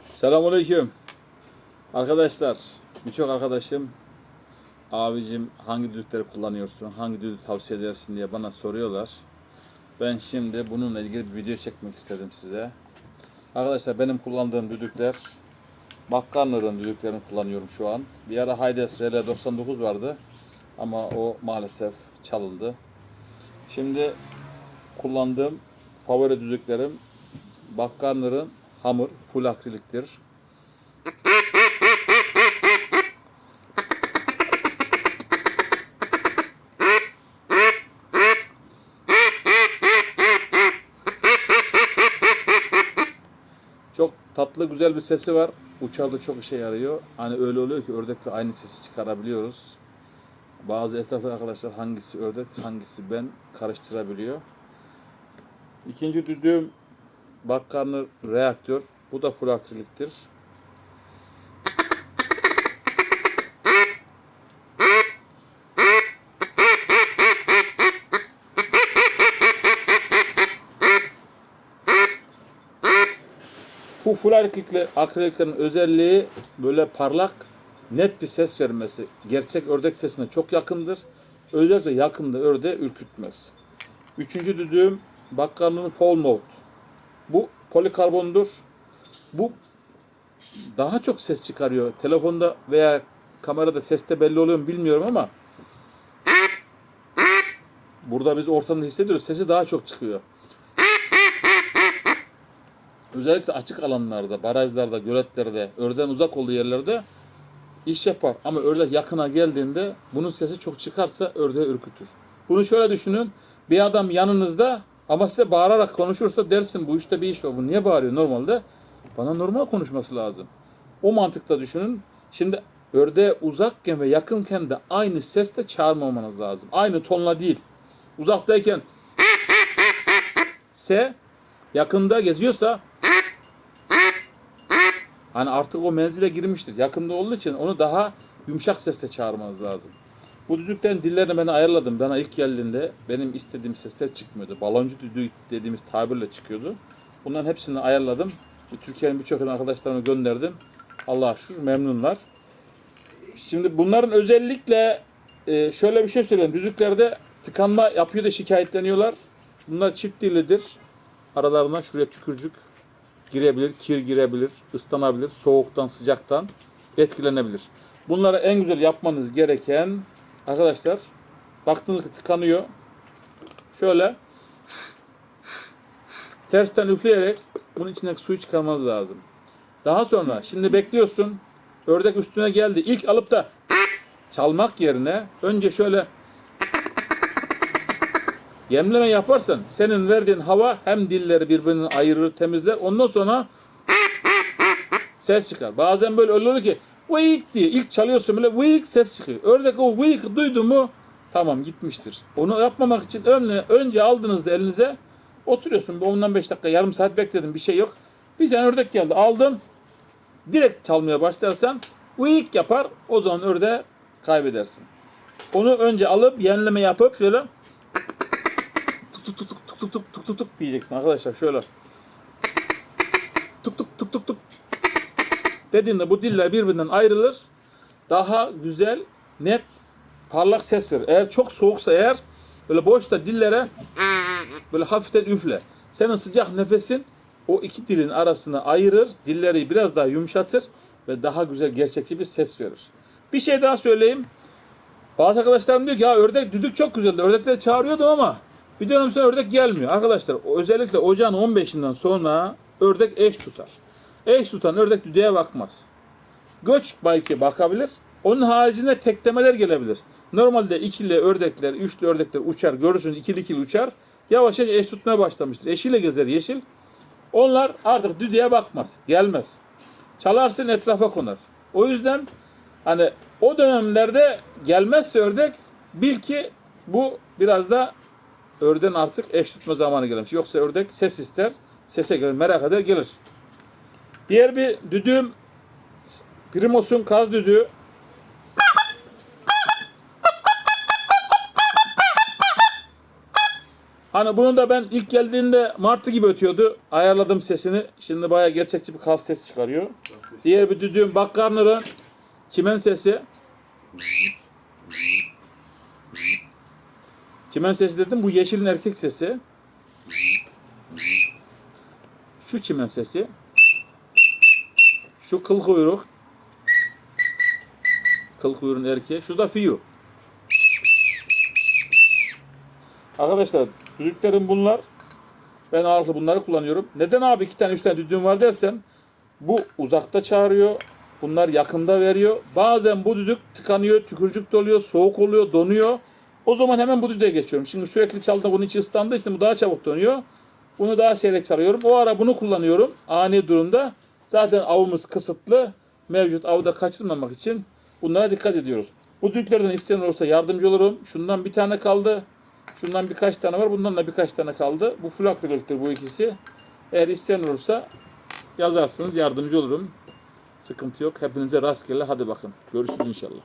Selamünaleyküm. Arkadaşlar, birçok arkadaşım abicim hangi düdükleri kullanıyorsun, hangi düdük tavsiye edersin diye bana soruyorlar. Ben şimdi bununla ilgili bir video çekmek istedim size. Arkadaşlar benim kullandığım düdükler Bakkarner'ın düdüklerini kullanıyorum şu an. Bir ara Haydes RL99 vardı ama o maalesef çalındı. Şimdi kullandığım favori düdüklerim Bakkarner'ın hamur full akriliktir. Çok tatlı güzel bir sesi var. Uçarda çok işe yarıyor. Hani öyle oluyor ki ördekle aynı sesi çıkarabiliyoruz. Bazı esnaflar arkadaşlar hangisi ördek hangisi ben karıştırabiliyor. İkinci düdüğüm Bakkarner reaktör. Bu da full akriliktir. Bu full akrilikli akriliklerin özelliği böyle parlak, net bir ses vermesi. Gerçek ördek sesine çok yakındır. Özellikle yakında ördeği ürkütmez. Üçüncü düdüğüm Bakkarner'ın Fall Mode. Bu polikarbondur. Bu daha çok ses çıkarıyor. Telefonda veya kamerada seste belli oluyor mu bilmiyorum ama burada biz ortamda hissediyoruz. Sesi daha çok çıkıyor. Özellikle açık alanlarda, barajlarda, göletlerde, örden uzak olduğu yerlerde iş yapar. Ama ördek yakına geldiğinde bunun sesi çok çıkarsa ördeği ürkütür. Bunu şöyle düşünün. Bir adam yanınızda ama size bağırarak konuşursa dersin bu işte bir iş var. Bu niye bağırıyor normalde? Bana normal konuşması lazım. O mantıkta düşünün. Şimdi ördeğe uzakken ve yakınken de aynı sesle çağırmamanız lazım. Aynı tonla değil. Uzaktayken se yakında geziyorsa hani artık o menzile girmiştir. Yakında olduğu için onu daha yumuşak sesle çağırmanız lazım. Bu düdüklerin dillerini ben ayarladım. Bana ilk geldiğinde benim istediğim sesler çıkmıyordu. Baloncu düdüğü dediğimiz tabirle çıkıyordu. Bunların hepsini ayarladım. Türkiye'nin birçok arkadaşlarına gönderdim. Allah'a şükür memnunlar. Şimdi bunların özellikle e, şöyle bir şey söyleyeyim. Düdüklerde tıkanma yapıyor da şikayetleniyorlar. Bunlar çift dillidir. Aralarından şuraya tükürcük girebilir, kir girebilir, ıslanabilir, soğuktan, sıcaktan etkilenebilir. Bunları en güzel yapmanız gereken arkadaşlar baktınız ki tıkanıyor. Şöyle tersten üfleyerek bunun içindeki suyu çıkarmanız lazım. Daha sonra şimdi bekliyorsun. Ördek üstüne geldi. İlk alıp da çalmak yerine önce şöyle yemleme yaparsan senin verdiğin hava hem dilleri birbirini ayırır, temizler. Ondan sonra ses çıkar. Bazen böyle öyle oluyor ki vıyık diye ilk çalıyorsun böyle vıyık ses çıkıyor. Ördek o vıyık duydu mu tamam gitmiştir. Onu yapmamak için önce, önce aldığınızda elinize oturuyorsun. 10'dan 5 dakika yarım saat bekledim bir şey yok. Bir tane ördek geldi aldım. Direkt çalmaya başlarsan vıyık yapar o zaman ördeği kaybedersin. Onu önce alıp yenileme yapıp şöyle tuk tuk tuk tuk tuk tuk tuk tuk tuk diyeceksin arkadaşlar şöyle. Tuk tuk tuk tuk tuk dediğinde bu diller birbirinden ayrılır. Daha güzel, net, parlak ses verir. Eğer çok soğuksa eğer böyle boşta dillere böyle hafiften üfle. Senin sıcak nefesin o iki dilin arasını ayırır, dilleri biraz daha yumuşatır ve daha güzel gerçekçi bir ses verir. Bir şey daha söyleyeyim. Bazı arkadaşlarım diyor ki ya ördek düdük çok güzeldi. Ördekleri çağırıyordum ama bir dönem sonra ördek gelmiyor. Arkadaşlar özellikle ocağın 15'inden sonra ördek eş tutar. Eş tutan ördek düdüğe bakmaz. Göç belki bakabilir. Onun haricinde teklemeler gelebilir. Normalde ikili ördekler, üçlü ördekler uçar. Görürsünüz ikili ikili uçar. Yavaş yavaş eş tutmaya başlamıştır. Eşiyle gezer yeşil. Onlar artık düdüğe bakmaz. Gelmez. Çalarsın etrafa konar. O yüzden hani o dönemlerde gelmezse ördek bil ki bu biraz da örden artık eş tutma zamanı gelmiş. Yoksa ördek ses ister. Sese gelir. Merak eder gelir. Diğer bir düdüğüm Primos'un kaz düdüğü. Hani bunu da ben ilk geldiğinde martı gibi ötüyordu. Ayarladım sesini. Şimdi bayağı gerçekçi bir kas ses çıkarıyor. Diğer bir düdüğüm Bakkarnır'ın çimen sesi. Çimen sesi dedim bu yeşilin erkek sesi. Şu çimen sesi. Şu kıl kuyruk. Kıl kuyruğun erkeği. Şu da fiyu. Arkadaşlar düdüklerim bunlar. Ben ağırlıklı bunları kullanıyorum. Neden abi iki tane üç tane düdüğüm var dersen bu uzakta çağırıyor. Bunlar yakında veriyor. Bazen bu düdük tıkanıyor, tükürcük doluyor, soğuk oluyor, donuyor. O zaman hemen bu düdüğe geçiyorum. Şimdi sürekli çaldığında bunun içi ıslandığı için bu daha çabuk dönüyor. Bunu daha seyrek çalıyorum. O ara bunu kullanıyorum. Ani durumda. Zaten avımız kısıtlı. Mevcut avda kaçırmamak için bunlara dikkat ediyoruz. Bu düdüklerden isteyen olursa yardımcı olurum. Şundan bir tane kaldı. Şundan birkaç tane var. Bundan da birkaç tane kaldı. Bu full akriliktir bu ikisi. Eğer isteyen olursa yazarsınız. Yardımcı olurum. Sıkıntı yok. Hepinize rastgele. Hadi bakın. Görüşürüz inşallah.